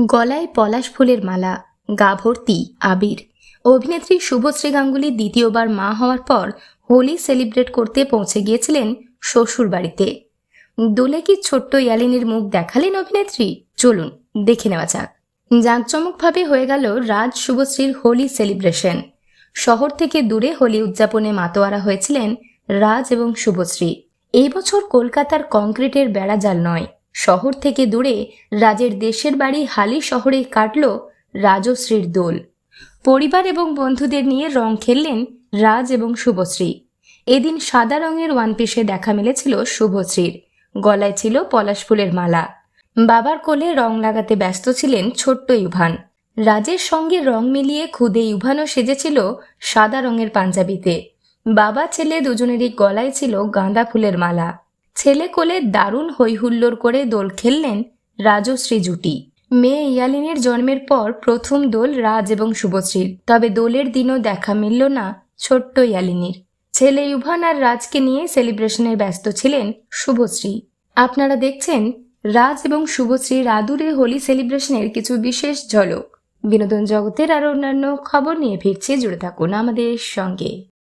গলায় পলাশ ফুলের মালা গা ভর্তি আবির। অভিনেত্রী শুভশ্রী গাঙ্গুলি দ্বিতীয়বার মা হওয়ার পর হোলি সেলিব্রেট করতে পৌঁছে গিয়েছিলেন শ্বশুর বাড়িতে দোলে কি ছোট্ট ইয়ালিনীর মুখ দেখালেন অভিনেত্রী? চলুন, দেখে নেওয়া যাক। জাঁকজমকভাবে হয়ে গেল রাজ শুভশ্রীর হোলি সেলিব্রেশন। শহর থেকে দূরে হোলি উদযাপনে মাতোয়ারা হয়েছিলেন রাজ এবং শুভশ্রী। এই বছর কলকাতার কংক্রিটের বেড়াজাল নয় শহর থেকে দূরে রাজের দেশের বাড়ি হালি শহরে কাটল রাজশ্রীর দোল। পরিবার এবং বন্ধুদের নিয়ে রং খেললেন রাজ এবং শুভশ্রী। এদিন সাদা রঙের ওয়ান পিসে দেখা মিলেছিল শুভশ্রীর। গলায় ছিল পলাশ ফুলের মালা। বাবার কোলে রং লাগাতে ব্যস্ত ছিলেন ছোট্ট ইউভান রাজের সঙ্গে রং মিলিয়ে খুদে ইউভানও সেজেছিল সাদা রঙের পাঞ্জাবিতে। বাবা ছেলে দুজনেরই গলায় ছিল গাঁদা ফুলের মালা। ছেলে কোলে দারুণ হৈহুল্লোড় করে দোল খেললেন রাজশ্রী জুটি। মেয়ে ইয়ালিনের জন্মের পর প্রথম দোল রাজ এবং শুভশ্রীর তবে দোলের দিনও দেখা মিলল না ছোট্ট ইয়ালিনীর। ছেলে ইউভান আর রাজকে নিয়ে সেলিব্রেশনে ব্যস্ত ছিলেন শুভশ্রী আপনারা দেখছেন রাজ এবং শুভশ্রীর আদুরে হোলি সেলিব্রেশনের কিছু বিশেষ ঝলক। বিনোদন জগতের আরও অন্যান্য খবর নিয়ে ফিরছে, জুড়ে থাকুন আমাদের সঙ্গে।